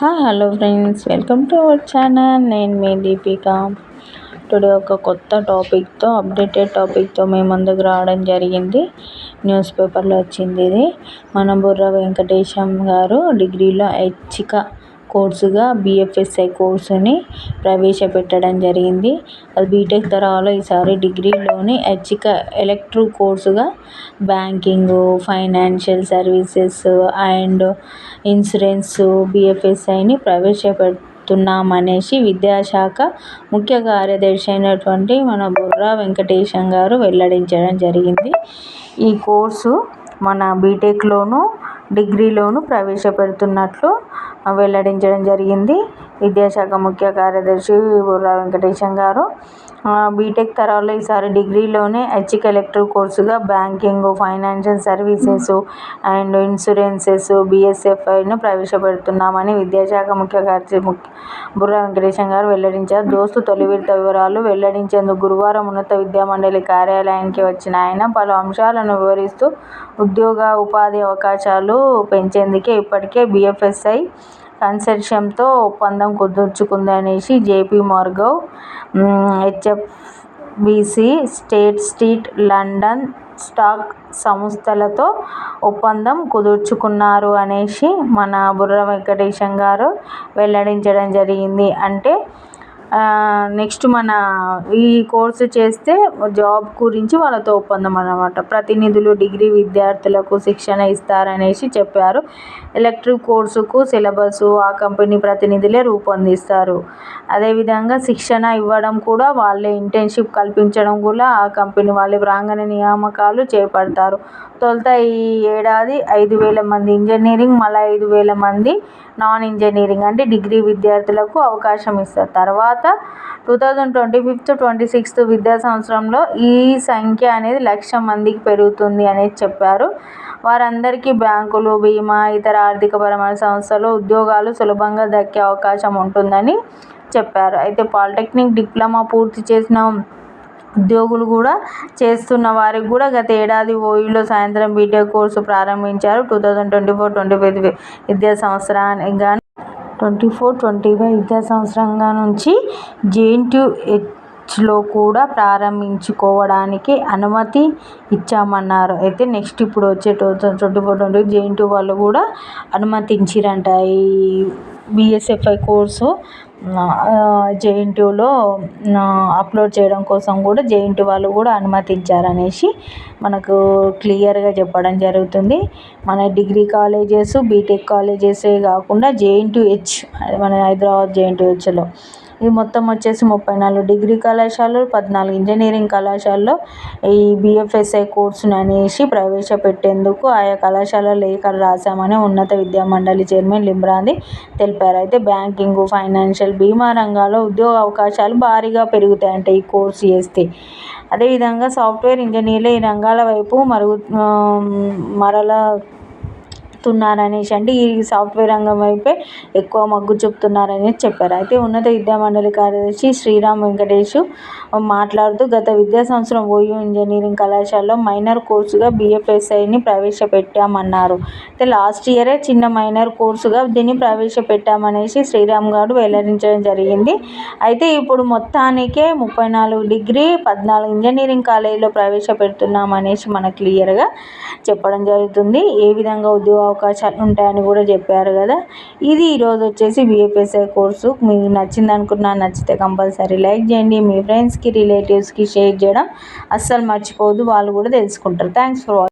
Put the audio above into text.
హా hello friends welcome to our channel. నేను మీ దీపిక. టుడే ఒక కొత్త టాపిక్తో అప్డేటెడ్ టాపిక్తో మేము ముందుకు రావడం జరిగింది. న్యూస్ పేపర్లో వచ్చింది ఇది. మన బుర్ర వెంకటేశం గారు డిగ్రీలో ఐచ్ఛిక కోర్సుగా బీఎఫ్ఎస్ఐ కోర్సుని ప్రవేశపెట్టడం జరిగింది. అది బీటెక్ తరహాలో ఈసారి డిగ్రీలోని ఐచ్ఛిక ఎలెక్టివ్ కోర్సుగా banking financial services and insurance బీఎఫ్ఎస్ఐని ప్రవేశపెడుతున్నామనేసి విద్యాశాఖ ముఖ్య కార్యదర్శి అయినటువంటి మన బుర్రా వెంకటేశం గారు వెల్లడించడం జరిగింది. ఈ కోర్సు మన బీటెక్లోను డిగ్రీలోను ప్రవేశపెడుతున్నట్లు వెల్లడించడం జరిగింది. విద్యాశాఖ ముఖ్య కార్యదర్శి బుర్రా వెంకటేశం గారు. బీటెక్ తరాల్లో ఈసారి డిగ్రీలోనే హెచ్ కలెక్టర్ కోర్సుగా banking financial services and insurances బీఎస్ఎఫ్ఐను ప్రవేశపెడుతున్నామని విద్యాశాఖ ముఖ్య కార్యదర్శి బుర్రా వెంకటేశం గారు వెల్లడించారు. దోస్తు తొలి విడత వివరాలు వెల్లడించేందుకు గురువారం ఉన్నత విద్యామండలి కార్యాలయానికి వచ్చిన ఆయన పలు అంశాలను వివరిస్తూ ఉద్యోగ ఉపాధి అవకాశాలు పెంచేందుకే ఇప్పటికే బీఎఫ్ఎస్ఐ కన్సార్షియంతో ఒప్పందం కుదుర్చుకుందనేసి JP Morgan HFBC state street London stock సంస్థలతో ఒప్పందం కుదుర్చుకున్నారు అనేసి మన బుర్ర వెంకటేశం గారు వెల్లడించడం జరిగింది. అంటే నెక్స్ట్ మన ఈ కోర్సు చేస్తే జాబ్ గురించి వాళ్ళతో ఒప్పందం అన్నమాట. ప్రతినిధులు డిగ్రీ విద్యార్థులకు శిక్షణ ఇస్తారనేసి చెప్పారు. ఎలక్ట్రిక్ కోర్సుకు సిలబస్ ఆ కంపెనీ ప్రతినిధులే రూపొందిస్తారు. అదేవిధంగా శిక్షణ ఇవ్వడం కూడా వాళ్ళే ఇంటర్న్షిప్ కల్పించడం కూడా ఆ కంపెనీ వాళ్ళే ప్రాంగణ నియామకాలు చేపడతారు. తొలుత ఈ ఏడాది ఐదు వేల మంది ఇంజనీరింగ్ మళ్ళీ ఐదు వేల మంది నాన్ ఇంజనీరింగ్ అంటే డిగ్రీ విద్యార్థులకు అవకాశం ఇస్తారు. తర్వాత two thousand twenty fifth twenty sixth విద్యా సంవత్సరంలో ఈ సంఖ్య అనేది లక్ష మందికి పెరుగుతుంది అనేది చెప్పారు. వారందరికీ బ్యాంకులు బీమా ఇతర ఆర్థికపరమైన సంస్థలు ఉద్యోగాలు సులభంగా దక్కే అవకాశం ఉంటుందని చెప్పారు. అయితే పాలిటెక్నిక్ డిప్లొమా పూర్తి చేసిన ఉద్యోగులు కూడా చేస్తున్న వారికి కూడా గత ఏడాది ఓయూలో సాయంత్రం బీటెక్ కోర్సు ప్రారంభించారు. Two thousand twenty four twenty five విద్యా సంవత్సరానికి ట్వంటీ ఫోర్ ట్వంటీ ఫైవ్ విద్యా సంవత్సరంగా నుంచి జేఎన్టీయూహెచ్లో కూడా ప్రారంభించుకోవడానికి అనుమతి ఇచ్చామన్నారు. అయితే నెక్స్ట్ ఇప్పుడు వచ్చే two thousand twenty four twenty JNTU వాళ్ళు కూడా అనుమతించిరంట. ఈ బిఎస్ఎఫ్ఐ కోర్సు జేఎన్టీయూలో అప్లోడ్ చేయడం కోసం కూడా జేఎన్టీ వాళ్ళు కూడా అనుమతించారనేసి మనకు క్లియర్గా చెప్పడం జరుగుతుంది. మన డిగ్రీ కాలేజెస్ బీటెక్ కాలేజెసే కాకుండా జేఎన్టీయూహెచ్ మన హైదరాబాద్ జేఎన్టీయూహెచ్లో ఇది మొత్తం వచ్చేసి ముప్పై నాలుగు డిగ్రీ కళాశాలలు పద్నాలుగు ఇంజనీరింగ్ కళాశాలలో. ఈ బీఎఫ్ఎస్ఐ కోర్సును అనేసి ప్రవేశపెట్టేందుకు ఆయా కళాశాల లేఖలు రాశామని ఉన్నత విద్యా మండలి చైర్మన్ లింబ్రాంది తెలిపారు. అయితే బ్యాంకింగ్ ఫైనాన్షియల్ బీమా రంగాల్లో ఉద్యోగ అవకాశాలు భారీగా పెరుగుతాయంట ఈ కోర్సు చేస్తే. అదేవిధంగా సాఫ్ట్వేర్ ఇంజనీర్లు ఈ రంగాల వైపు మరుగు మరల చెప్తున్నారనేసి అంటే ఈ సాఫ్ట్వేర్ రంగం వైపే ఎక్కువ మొగ్గు చూపుతున్నారని చెప్పారు. అయితే ఉన్నత విద్యా మండలి కార్యదర్శి శ్రీరామ్ వెంకటేష్ మాట్లాడుతూ గత విద్యా సంవత్సరం ఓయూ ఇంజనీరింగ్ కళాశాలలో మైనర్ కోర్సుగా బీఎఫ్ఎస్ఐని ప్రవేశపెట్టామన్నారు. అయితే లాస్ట్ ఇయరే చిన్న మైనర్ కోర్సుగా దీన్ని ప్రవేశపెట్టామనేసి శ్రీరామ్ గారు వెల్లడించడం జరిగింది. అయితే ఇప్పుడు మొత్తానికే ముప్పై నాలుగు డిగ్రీ పద్నాలుగు ఇంజనీరింగ్ కాలేజీలో ప్రవేశపెడుతున్నామనేసి మనకు క్లియర్గా చెప్పడం జరుగుతుంది. ఏ విధంగా ఉద్యోగ అవకాశాలు ఉంటాయని కూడా చెప్పారు కదా. ఇది ఈరోజు వచ్చేసి బీఎఫ్ఎస్ఐ కోర్సు. మీకు నచ్చింది అనుకున్నా నచ్చితే కంపల్సరీ లైక్ చేయండి. మీ ఫ్రెండ్స్కి రిలేటివ్స్కి షేర్ చేయడం అస్సలు మర్చిపోవద్దు. వాళ్ళు కూడా తెలుసుకుంటారు. Thanks for watching